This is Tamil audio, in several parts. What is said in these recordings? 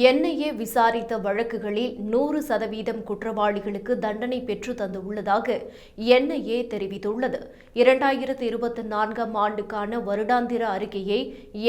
என்ஐஏ விசாரித்த வழக்குகளில் நூறு சதவீதம் குற்றவாளிகளுக்கு தண்டனை பெற்று தந்துள்ளதாக என்ஐஏ தெரிவித்துள்ளது. இரண்டாயிரத்து இருபத்தி நான்காம் ஆண்டுக்கான வருடாந்திர அறிக்கையை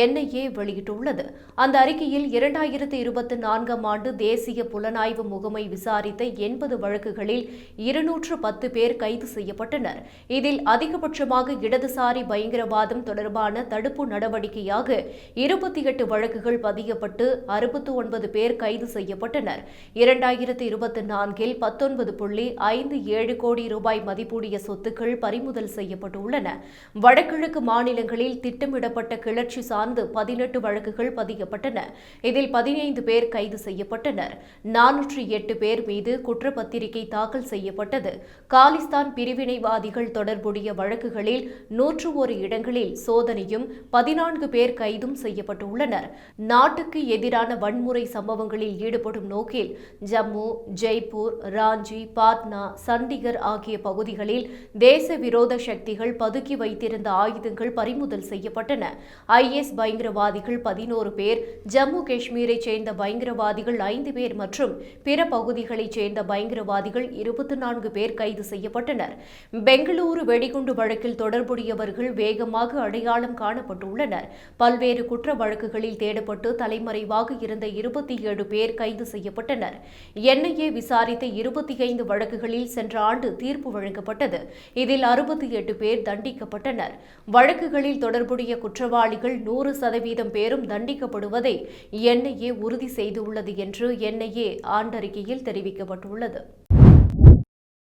என்ஐஏ வெளியிட்டுள்ளது. அந்த அறிக்கையில் இரண்டாயிரத்து இருபத்தி நான்காம் ஆண்டு தேசிய புலனாய்வு முகமை விசாரித்த எண்பது வழக்குகளில் இருநூற்று பத்து பேர் கைது செய்யப்பட்டனர். இதில் அதிகபட்சமாக இடதுசாரி பயங்கரவாதம் தொடர்பான தடுப்பு நடவடிக்கையாக இருபத்தி எட்டு வழக்குகள் பதியப்பட்டு அறுபத்து ஒன்பது பேர் கைது செய்யப்பட்டனர். இரண்டாயிரத்து இருபத்தி நான்கில் பத்தொன்பது புள்ளி ஐந்து ஏழு கோடி ரூபாய் மதிப்புடைய சொத்துக்கள் பறிமுதல் செய்யப்பட்டுள்ளன. வடகிழக்கு மாநிலங்களில் திட்டமிடப்பட்ட கிளர்ச்சி சார்ந்து பதினெட்டு வழக்குகள் பதியப்பட்டன. இதில் பதினைந்து பேர் கைது செய்யப்பட்டனர். நானூற்றி எட்டு பேர் மீது குற்றப்பத்திரிகை தாக்கல் செய்யப்பட்டது. காலிஸ்தான் பிரிவினைவாதிகள் தொடர்புடைய வழக்குகளில் நூற்று ஒரு இடங்களில் சோதனையும் பதினான்கு பேர் கைதும் செய்யப்பட்டுள்ளனர். நாட்டுக்கு எதிரான வன்முறை சம்பவங்களில் ஈடுபடும் நோக்கில் ஜம்மு ஜெய்ப்பூர் ராஞ்சி பாட்னா சண்டிகர் ஆகிய பகுதிகளில் தேச விரோத சக்திகள் பதுக்கி வைத்திருந்த ஆயுதங்கள் பறிமுதல் செய்யப்பட்டன. ஐஎஸ் பயங்கரவாதிகள் பதினோரு பேர் ஜம்மு காஷ்மீரைச் சேர்ந்த பயங்கரவாதிகள் ஐந்து பேர் மற்றும் பிற பகுதிகளைச் சேர்ந்த பயங்கரவாதிகள் இருபத்தி நான்கு பேர் கைது செய்யப்பட்டனர். பெங்களூரு வெடிகுண்டு வழக்கில் தொடர்புடையவர்கள் வேகமாக அடையாளம் காணப்பட்டுள்ளனர். பல்வேறு குற்ற வழக்குகளில் தேடப்பட்டு தலைமறைவாக இருந்த இருபது இருபத்தி ஏழு பேர் கைது செய்யப்பட்டனர். என்ஐஏ விசாரித்த இருபத்தி ஐந்து வழக்குகளில் சென்ற ஆண்டு தீர்ப்பு வழங்கப்பட்டது. இதில் அறுபத்தி எட்டு பேர் தண்டிக்கப்பட்டனர். வழக்குகளில் தொடர்புடைய குற்றவாளிகள் நூறு சதவீதம் பேரும் தண்டிக்கப்படுவதை என்ஐஏ உறுதி செய்துள்ளது என்று என்ஐஏ ஆண்டறிக்கையில் தெரிவிக்கப்பட்டுள்ளது.